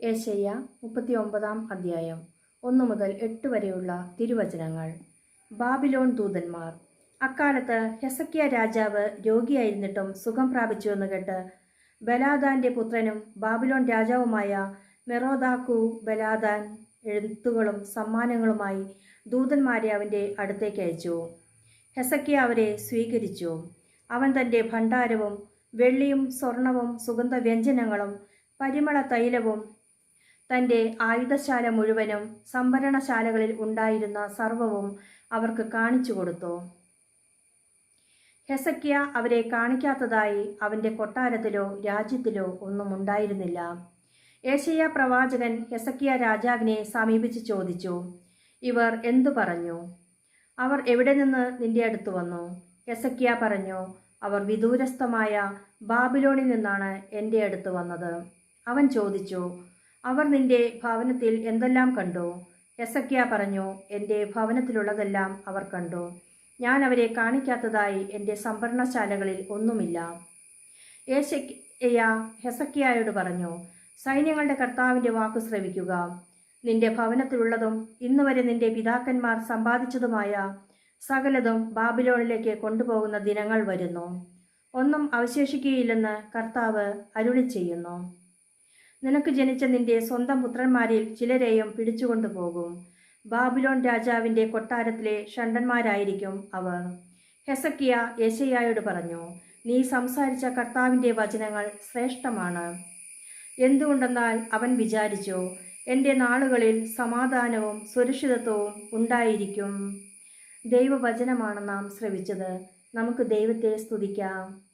ഏശയ്യ മുപ്പത്തി ഒമ്പതാം അധ്യായം. ഒന്നു മുതൽ എട്ട് വരെയുള്ള തിരുവചനങ്ങൾ. ബാബിലോൺ ദൂതന്മാർ. അക്കാലത്ത് ഹെസക്കിയ രാജാവ് രോഗിയായിരുന്നിട്ടും സുഖം പ്രാപിച്ചുവെന്ന് കേട്ട് ബലാദാന്റെ പുത്രനും ബാബിലോൺ രാജാവുമായ മെറോദാക്കു ബലാദാൻ എഴുത്തുകളും സമ്മാനങ്ങളുമായി ദൂതന്മാരെ അവന്റെ അടുത്തേക്ക് അയച്ചു. ഹെസക്കിയ അവരെ സ്വീകരിച്ചു. അവൻ തന്റെ ഭണ്ഡാരവും വെള്ളിയും സ്വർണവും സുഗന്ധവ്യഞ്ജനങ്ങളും പരിമള തൈലവും തന്റെ ആയുധശാല മുഴുവനും സംഭരണശാലകളിൽ ഉണ്ടായിരുന്ന സർവവും അവർക്ക് കാണിച്ചു കൊടുത്തു. ഹെസക്കിയ അവരെ കാണിക്കാത്തതായി അവന്റെ കൊട്ടാരത്തിലോ രാജ്യത്തിലോ ഒന്നും ഉണ്ടായിരുന്നില്ല. ഏഷ്യ പ്രവാചകൻ ഹെസക്കിയ രാജാവിനെ സമീപിച്ച് ചോദിച്ചു ഇവർ എന്തു പറഞ്ഞു? അവർ എവിടെ നിന്ന് നിന്റെ അടുത്ത് വന്നു? ഹെസക്കിയ പറഞ്ഞു അവർ വിദൂരസ്ഥമായ ബാബിലോണിൽ നിന്നാണ് എന്റെ അടുത്ത് വന്നത്. അവൻ ചോദിച്ചു അവർ നിന്റെ ഭവനത്തിൽ എന്തെല്ലാം കണ്ടു? എസക്യ പറഞ്ഞു എന്റെ ഭവനത്തിലുള്ളതെല്ലാം അവർ കണ്ടു. ഞാൻ അവരെ കാണിക്കാത്തതായി എന്റെ സംഭരണശാലകളിൽ ഒന്നുമില്ല. ഏശയ്യ ഹെസക്കിയായോട് പറഞ്ഞു സൈന്യങ്ങളുടെ കർത്താവിന്റെ വാക്കു ശ്രവിക്കുക. നിന്റെ ഭവനത്തിലുള്ളതും ഇന്നുവരെ നിന്റെ പിതാക്കന്മാർ സമ്പാദിച്ചതുമായ സകലതും ബാബിലോണിലേക്ക് കൊണ്ടുപോകുന്ന ദിനങ്ങൾ വരുന്നു. ഒന്നും അവശേഷിക്കുകയില്ലെന്ന് കർത്താവ് അരുളി ചെയ്യുന്നു നിനക്ക് ജനിച്ച നിന്റെ സ്വന്തം പുത്രന്മാരിൽ ചിലരെയും പിടിച്ചുകൊണ്ടുപോകും ബാബിലോൺ രാജാവിന്റെ കൊട്ടാരത്തിലെ ഷണ്ടന്മാരായിരിക്കും അവർ. ഹെസക്കിയ യശയ്യായോട് പറഞ്ഞു നീ സംസാരിച്ച കർത്താവിന്റെ വചനങ്ങൾ ശ്രേഷ്ഠമാണ്. എന്തുകൊണ്ടെന്നാൽ അവൻ വിചാരിച്ചു എന്റെ നാളുകളിൽ സമാധാനവും സുരക്ഷിതത്വവും ഉണ്ടായിരിക്കും. ദൈവവചനമാണ് നാം ശ്രവിച്ചത്. നമുക്ക് ദൈവത്തെ സ്തുതിക്കാം.